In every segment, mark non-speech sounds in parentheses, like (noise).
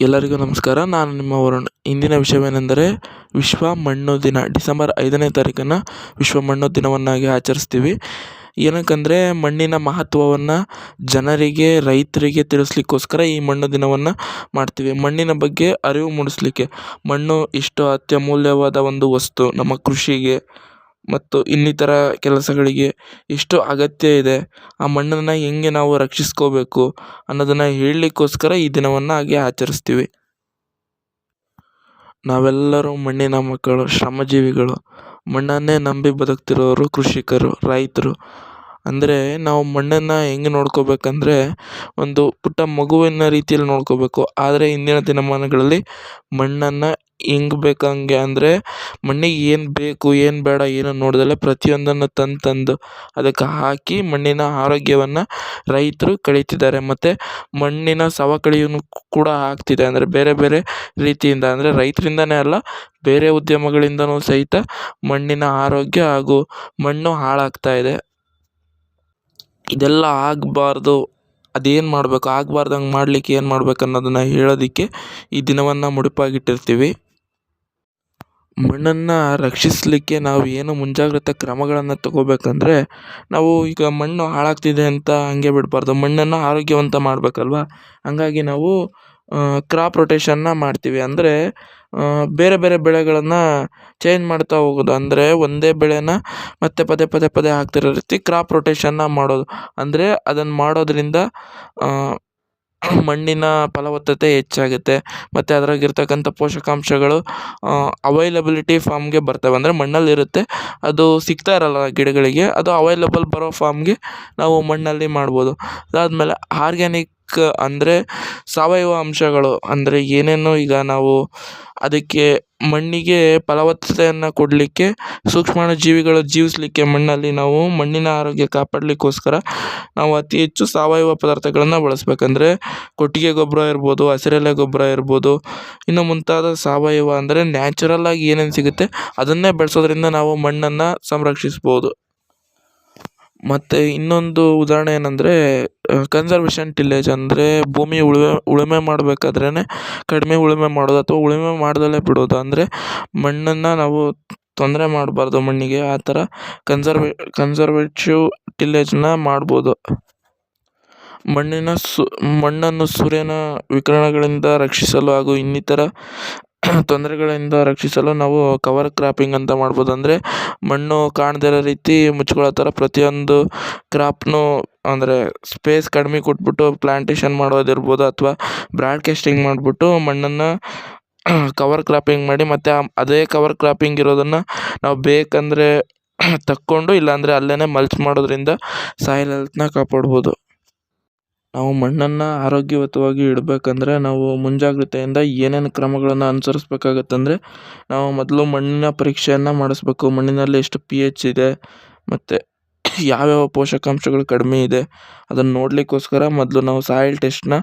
ಎಲ್ಲರಿಗೂ ನಮಸ್ಕಾರ. ನಾನು ನಿಮ್ಮ ವರುಣ್. ಇಂದಿನ ವಿಷಯವೇನೆಂದರೆ ವಿಶ್ವ ಮಣ್ಣು ದಿನ. ಡಿಸೆಂಬರ್ ಐದನೇ ತಾರೀಕನ್ನು ವಿಶ್ವ ಮಣ್ಣು ದಿನವನ್ನಾಗಿ ಆಚರಿಸ್ತೀವಿ. ಏನಕ್ಕಂದರೆ ಮಣ್ಣಿನ ಮಹತ್ವವನ್ನು ಜನರಿಗೆ, ರೈತರಿಗೆ ತಿಳಿಸ್ಲಿಕ್ಕೋಸ್ಕರ ಈ ಮಣ್ಣು ದಿನವನ್ನು ಮಾಡ್ತೀವಿ. ಮಣ್ಣಿನ ಬಗ್ಗೆ ಅರಿವು ಮೂಡಿಸ್ಲಿಕ್ಕೆ ಮಣ್ಣು ಇಷ್ಟು ಅತ್ಯಮೂಲ್ಯವಾದ ಒಂದು ವಸ್ತು ನಮ್ಮ ಕೃಷಿಗೆ. ಮತ್ತು ಇನ್ನಿತರ ಕೆಲಸಗಳಿಗೆ ಎಷ್ಟು ಅಗತ್ಯ ಇದೆ. ಆ ಮಣ್ಣನ್ನು ಹೆಂಗೆ ನಾವು ರಕ್ಷಿಸ್ಕೋಬೇಕು ಅನ್ನೋದನ್ನು ಹೇಳಲಿಕ್ಕೋಸ್ಕರ ಈ ದಿನವನ್ನು ಹಾಗೆ ಆಚರಿಸ್ತೀವಿ. ನಾವೆಲ್ಲರೂ ಮಣ್ಣಿನ ಮಕ್ಕಳು, ಶ್ರಮಜೀವಿಗಳು, ಮಣ್ಣನ್ನೇ ನಂಬಿ ಬದುಕ್ತಿರೋರು ಕೃಷಿಕರು, ರೈತರು. ಅಂದರೆ ನಾವು ಮಣ್ಣನ್ನು ಹೆಂಗೆ ನೋಡ್ಕೋಬೇಕಂದ್ರೆ ಒಂದು ಪುಟ್ಟ ಮಗುವಿನ ರೀತಿಯಲ್ಲಿ ನೋಡ್ಕೋಬೇಕು. ಆದರೆ ಇಂದಿನ ದಿನಮಾನಗಳಲ್ಲಿ ಮಣ್ಣನ್ನು ಹೆಂಗ್ ಬೇಕಂಗೆ ಅಂದರೆ ಮಣ್ಣಿಗೆ ಏನು ಬೇಕು, ಏನು ಬೇಡ, ಏನು ನೋಡ್ದಲೆ ಪ್ರತಿಯೊಂದನ್ನು ತಂದು ತಂದು ಅದಕ್ಕೆ ಹಾಕಿ ಮಣ್ಣಿನ ಆರೋಗ್ಯವನ್ನು ರೈತರು ಕಳೀತಿದ್ದಾರೆ. ಮತ್ತು ಮಣ್ಣಿನ ಸವಕಳಿಯನ್ನು ಕೂಡ ಆಗ್ತಿದೆ. ಅಂದರೆ ಬೇರೆ ಬೇರೆ ರೀತಿಯಿಂದ ಅಂದರೆ ರೈತರಿಂದನೇ ಅಲ್ಲ, ಬೇರೆ ಉದ್ಯಮಗಳಿಂದನೂ ಸಹಿತ ಮಣ್ಣಿನ ಆರೋಗ್ಯ ಹಾಗೂ ಮಣ್ಣು ಹಾಳಾಗ್ತಾ ಇದೆ. ಇದೆಲ್ಲ ಆಗಬಾರ್ದು. ಅದೇನು ಮಾಡಬೇಕು? ಆಗ್ಬಾರ್ದಂಗೆ ಮಾಡ್ಲಿಕ್ಕೆ ಏನು ಮಾಡ್ಬೇಕು ಅನ್ನೋದನ್ನು ಹೇಳೋದಕ್ಕೆ ಈ ದಿನವನ್ನು ಮುಡಿಪಾಗಿಟ್ಟಿರ್ತೀವಿ. ಮಣ್ಣನ್ನು ರಕ್ಷಿಸಲಿಕ್ಕೆ ನಾವು ಏನು ಮುಂಜಾಗ್ರತಾ ಕ್ರಮಗಳನ್ನು ತಗೋಬೇಕಂದ್ರೆ ನಾವು ಈಗ ಮಣ್ಣು ಹಾಳಾಗ್ತಿದೆ ಅಂತ ಹಂಗೆ ಬಿಡಬಾರ್ದು. ಮಣ್ಣನ್ನು ಆರೋಗ್ಯವಂತ ಮಾಡಬೇಕಲ್ವ? ಹಂಗಾಗಿ ನಾವು ಕ್ರಾಪ್ ರೊಟೇಷನ್ನ ಮಾಡ್ತೀವಿ. ಅಂದರೆ ಬೇರೆ ಬೇರೆ ಬೆಳೆಗಳನ್ನು ಚೇಂಜ್ ಮಾಡ್ತಾ ಹೋಗೋದು. ಅಂದರೆ ಒಂದೇ ಬೆಳೆನ ಮತ್ತೆ ಪದೇ ಪದೇ ಪದೇ ಹಾಕ್ತಿರೋ ರೀತಿ ಕ್ರಾಪ್ ರೊಟೇಷನ್ನ ಮಾಡೋದು. ಅಂದರೆ ಅದನ್ನು ಮಾಡೋದರಿಂದ ಮಣ್ಣಿನ ಫಲವತ್ತತೆ ಹೆಚ್ಚಾಗುತ್ತೆ. ಮತ್ತು ಅದರಾಗಿರ್ತಕ್ಕಂಥ ಪೋಷಕಾಂಶಗಳು ಅವೈಲಬಿಲಿಟಿ ಫಾರ್ಮ್ಗೆ ಬರ್ತವೆ. ಅಂದರೆ ಮಣ್ಣಲ್ಲಿರುತ್ತೆ ಅದು ಸಿಗ್ತಾ ಇರಲ್ಲ ಗಿಡಗಳಿಗೆ. ಅದು ಅವೈಲಬಲ್ ಬರೋ ಫಾರ್ಮ್ಗೆ ನಾವು ಮಣ್ಣಲ್ಲಿ ಮಾಡ್ಬೋದು. ಅದಾದಮೇಲೆ ಆರ್ಗ್ಯಾನಿಕ್ ಅಂದರೆ ಸಾವಯವ ಅಂಶಗಳು, ಅಂದರೆ ಏನೇನು ಈಗ ನಾವು ಅದಕ್ಕೆ ಮಣ್ಣಿಗೆ ಫಲವತ್ತತೆಯನ್ನು ಕೊಡಲಿಕ್ಕೆ, ಸೂಕ್ಷ್ಮಾಣು ಜೀವಿಗಳು ಜೀವಿಸಲಿಕ್ಕೆ ಮಣ್ಣಲ್ಲಿ ನಾವು ಮಣ್ಣಿನ ಆರೋಗ್ಯ ಕಾಪಾಡಲಿಕ್ಕೋಸ್ಕರ ನಾವು ಅತಿ ಹೆಚ್ಚು ಸಾವಯವ ಪದಾರ್ಥಗಳನ್ನು ಬಳಸಬೇಕಂದ್ರೆ ಕೊಟ್ಟಿಗೆ ಗೊಬ್ಬರ ಇರ್ಬೋದು, ಹಸಿರೆಲೆ ಗೊಬ್ಬರ ಇರ್ಬೋದು, ಇನ್ನು ಮುಂತಾದ ಸಾವಯವ ಅಂದರೆ ನ್ಯಾಚುರಲ್ಲಾಗಿ ಏನೇನು ಸಿಗುತ್ತೆ ಅದನ್ನೇ ಬೆಳೆಸೋದ್ರಿಂದ ನಾವು ಮಣ್ಣನ್ನು ಸಂರಕ್ಷಿಸ್ಬೋದು. ಮತ್ತು ಇನ್ನೊಂದು ಉದಾಹರಣೆ ಏನಂದರೆ ಕನ್ಸರ್ವೇಶನ್ ಟಿಲ್ಲೇಜ್ ಅಂದರೆ ಭೂಮಿ ಉಳುಮೆ ಉಳುಮೆ ಮಾಡಬೇಕಾದ್ರೇ ಕಡಿಮೆ ಉಳುಮೆ ಮಾಡೋದು ಅಥವಾ ಉಳುಮೆ ಮಾಡ್ದಲೇ ಬಿಡೋದು. ಅಂದರೆ ಮಣ್ಣನ್ನು ನಾವು ತೊಂದರೆ ಮಾಡಬಾರ್ದು ಮಣ್ಣಿಗೆ, ಆ ಥರ ಕನ್ಸರ್ವೇ ಕನ್ಸರ್ವೇಟಿವ್ ಟಿಲ್ಲೇಜನ್ನ ಮಾಡ್ಬೋದು. ಮಣ್ಣಿನ ಸು, ಮಣ್ಣನ್ನು ಸೂರ್ಯನ ವಿಕಿರಣಗಳಿಂದ ರಕ್ಷಿಸಲು ಹಾಗೂ ಇನ್ನಿತರ ತೊಂದರೆಗಳಿಂದ ರಕ್ಷಿಸಲು ನಾವು ಕವರ್ ಕ್ರಾಪಿಂಗ್ ಅಂತ ಮಾಡ್ಬೋದು. ಅಂದರೆ ಮಣ್ಣು ಕಾಣದೇ ಇರೋ ರೀತಿ ಮುಚ್ಕೊಳ್ಳೋ ಥರ ಪ್ರತಿಯೊಂದು ಕ್ರಾಪ್ನು ಅಂದರೆ ಸ್ಪೇಸ್ ಕಡಿಮೆ ಕೊಟ್ಬಿಟ್ಟು ಪ್ಲಾಂಟೇಶನ್ ಮಾಡೋದಿರ್ಬೋದು ಅಥವಾ ಬ್ರಾಡ್ಕಾಸ್ಟಿಂಗ್ ಮಾಡಿಬಿಟ್ಟು ಮಣ್ಣನ್ನು ಕವರ್ ಕ್ರಾಪಿಂಗ್ ಮಾಡಿ ಮತ್ತು ಅದೇ ಕವರ್ ಕ್ರಾಪಿಂಗ್ ಇರೋದನ್ನು ನಾವು ಬೇಕಂದರೆ ತಕ್ಕೊಂಡು ಇಲ್ಲಾಂದರೆ ಅಲ್ಲೇ ಮಲ್ಚ್ ಮಾಡೋದ್ರಿಂದ ಸಾಯಿಲ್ ಹೆಲ್ತ್ನ ಕಾಪಾಡ್ಬೋದು. ನಾವು ಮಣ್ಣನ್ನು ಆರೋಗ್ಯಯುತವಾಗಿ ಇಡಬೇಕಂದ್ರೆ ನಾವು ಮುಂಜಾಗ್ರತೆಯಿಂದ ಏನೇನು ಕ್ರಮಗಳನ್ನು ಅನುಸರಿಸ್ಬೇಕಾಗತ್ತಂದ್ರೆ ನಾವು ಮೊದಲು ಮಣ್ಣಿನ ಪರೀಕ್ಷೆಯನ್ನು ಮಾಡಿಸ್ಬೇಕು. ಮಣ್ಣಿನಲ್ಲಿ ಎಷ್ಟು ಪಿ ಎಚ್ ಇದೆ, ಮತ್ತು ಯಾವ್ಯಾವ ಪೋಷಕಾಂಶಗಳು ಕಡಿಮೆ ಇದೆ, ಅದನ್ನು ನೋಡಲಿಕ್ಕೋಸ್ಕರ ಮೊದಲು ನಾವು ಸಾಯಿಲ್ ಟೆಸ್ಟ್ನ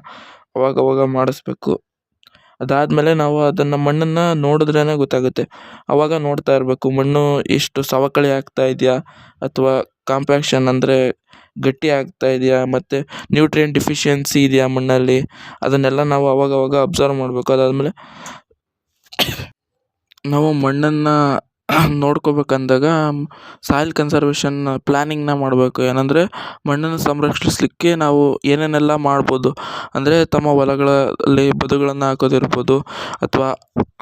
ಅವಾಗವಾಗ ಮಾಡಿಸ್ಬೇಕು. ಅದಾದಮೇಲೆ ನಾವು ಅದನ್ನು ಮಣ್ಣನ್ನು ನೋಡಿದ್ರೇ ಗೊತ್ತಾಗುತ್ತೆ. ಅವಾಗ ನೋಡ್ತಾ ಇರಬೇಕು ಮಣ್ಣು ಎಷ್ಟು ಸವಕಳಿ ಆಗ್ತಾ ಇದೆಯಾ, ಅಥವಾ ಕಾಂಪ್ಯಾಕ್ಷನ್ ಅಂದರೆ ಗಟ್ಟಿ ಆಗ್ತಾ ಇದೆಯಾ? ಮತ್ತು ನ್ಯೂಟ್ರಿಯೆಂಟ್ ಡಿಫಿಷಿಯನ್ಸಿ ಇದೆಯಾ ಮಣ್ಣಲ್ಲಿ? ಅದನ್ನೆಲ್ಲ ನಾವು ಅವಾಗವಾಗ ಅಬ್ಸರ್ವ್ ಮಾಡಬೇಕು ಅದಾದಮೇಲೆ ನಾವು ಮಣ್ಣನ್ನು (clears throat) ನೋಡ್ಕೋಬೇಕಂದಾಗ ಸಾಯಿಲ್ ಕನ್ಸರ್ವೇಷನ್ ಪ್ಲ್ಯಾನಿಂಗ್ನ ಮಾಡಬೇಕು. ಏನಂದರೆ, ಮಣ್ಣನ್ನು ಸಂರಕ್ಷಿಸಲಿಕ್ಕೆ ನಾವು ಏನೇನೆಲ್ಲ ಮಾಡ್ಬೋದು. ಅಂದರೆ, ತಮ್ಮ ಹೊಲಗಳಲ್ಲಿ ಬದುಗಳನ್ನು ಹಾಕೋದಿರ್ಬೋದು, ಅಥವಾ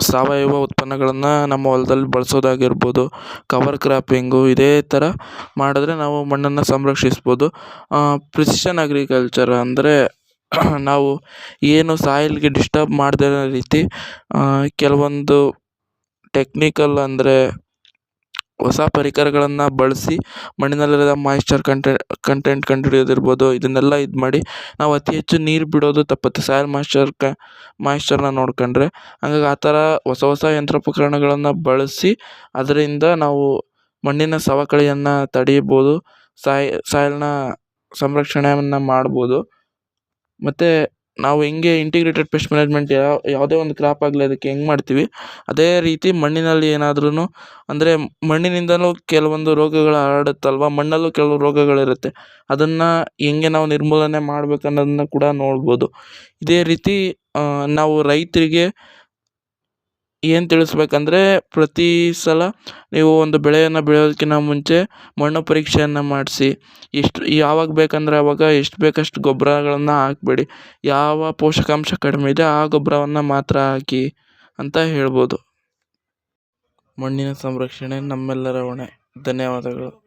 ಸಾವಯವ ಉತ್ಪನ್ನಗಳನ್ನು ನಮ್ಮ ಹೊಲದಲ್ಲಿ ಬಳಸೋದಾಗಿರ್ಬೋದು ಕವರ್ ಕ್ರಾಪಿಂಗು ಇದೇ ಥರ ಮಾಡಿದ್ರೆ ನಾವು ಮಣ್ಣನ್ನು ಸಂರಕ್ಷಿಸ್ಬೋದು. ಪ್ರಿಸಿಷನ್ ಅಗ್ರಿಕಲ್ಚರ್ ಅಂದರೆ, ನಾವು ಏನು ಸಾಯಿಲ್ಗೆ ಡಿಸ್ಟರ್ಬ್ ಮಾಡದೇ ಇರೋ ರೀತಿ ಕೆಲವೊಂದು ಟೆಕ್ನಿಕಲ್ ಅಂದರೆ ಹೊಸ ಪರಿಕರಗಳನ್ನು ಬಳಸಿ ಮಣ್ಣಿನಲ್ಲಿರೋ ಮಾಯಿಶ್ಚರ್ ಕಂಟೆ ಕಂಟೆಂಟ್ ಕಂಡುಹಿಡಿಯೋದಿರ್ಬೋದು ಇದನ್ನೆಲ್ಲ ಇದು ಮಾಡಿ ನಾವು ಅತಿ ಹೆಚ್ಚು ನೀರು ಬಿಡೋದು ತಪ್ಪುತ್ತೆ. ಸಾಯಿಲ್ ಮಾಯಿಶ್ಚರ್ ಕ ಮಾಯ್ಶ್ಚರ್ನ ನೋಡ್ಕೊಂಡ್ರೆ. ಹಂಗಾಗಿ ಆ ಥರ ಹೊಸ ಹೊಸ ಯಂತ್ರೋಪಕರಣಗಳನ್ನು ಬಳಸಿ ಅದರಿಂದ ನಾವು ಮಣ್ಣಿನ ಸವಕಳಿಯನ್ನು ತಡೀಬೋದು. ಸಾಯ್ ಸಾಯಿಲ್ನ ಸಂರಕ್ಷಣೆಯನ್ನು ಮಾಡ್ಬೋದು. ಮತ್ತು ನಾವು ಹೆಂಗೆ ಇಂಟಿಗ್ರೇಟೆಡ್ ಪೆಸ್ಟ್ ಮ್ಯಾನೇಜ್ಮೆಂಟ್ ಯಾವ ಯಾವುದೇ ಒಂದು ಕ್ರಾಪ್ ಆಗಲಿ ಅದಕ್ಕೆ ಹೆಂಗೆ ಮಾಡ್ತೀವಿ, ಅದೇ ರೀತಿ ಮಣ್ಣಿನಲ್ಲಿ ಏನಾದ್ರೂ ಅಂದರೆ ಮಣ್ಣಿನಿಂದಲೂ ಕೆಲವೊಂದು ರೋಗಗಳು ಹರಡುತ್ತಲ್ವ, ಮಣ್ಣಲ್ಲೂ ಕೆಲವು ರೋಗಗಳಿರುತ್ತೆ, ಅದನ್ನು ಹೆಂಗೆ ನಾವು ನಿರ್ಮೂಲನೆ ಮಾಡ್ಬೇಕು ಅನ್ನೋದನ್ನ ಕೂಡ ನೋಡ್ಬೋದು. ಇದೇ ರೀತಿ ನಾವು ರೈತರಿಗೆ ಏನು ತಿಳಿಸ್ಬೇಕಂದ್ರೆ, ಪ್ರತಿ ಸಲ ನೀವು ಒಂದು ಬೆಳೆಯನ್ನು ಬೆಳೆಯೋದಕ್ಕಿಂತ ಮುಂಚೆ ಮಣ್ಣು ಪರೀಕ್ಷೆಯನ್ನು ಮಾಡಿಸಿ. ಎಷ್ಟು, ಯಾವಾಗ ಬೇಕಂದ್ರೆ ಆವಾಗ ಎಷ್ಟು ಬೇಕಷ್ಟು ಗೊಬ್ಬರಗಳನ್ನು ಹಾಕಬೇಡಿ. ಯಾವ ಪೋಷಕಾಂಶ ಕಡಿಮೆ ಇದೆ ಆ ಗೊಬ್ಬರವನ್ನು ಮಾತ್ರ ಹಾಕಿ ಅಂತ ಹೇಳ್ಬೋದು. ಮಣ್ಣಿನ ಸಂರಕ್ಷಣೆ ನಮ್ಮೆಲ್ಲರ ಹೊಣೆ. ಧನ್ಯವಾದಗಳು.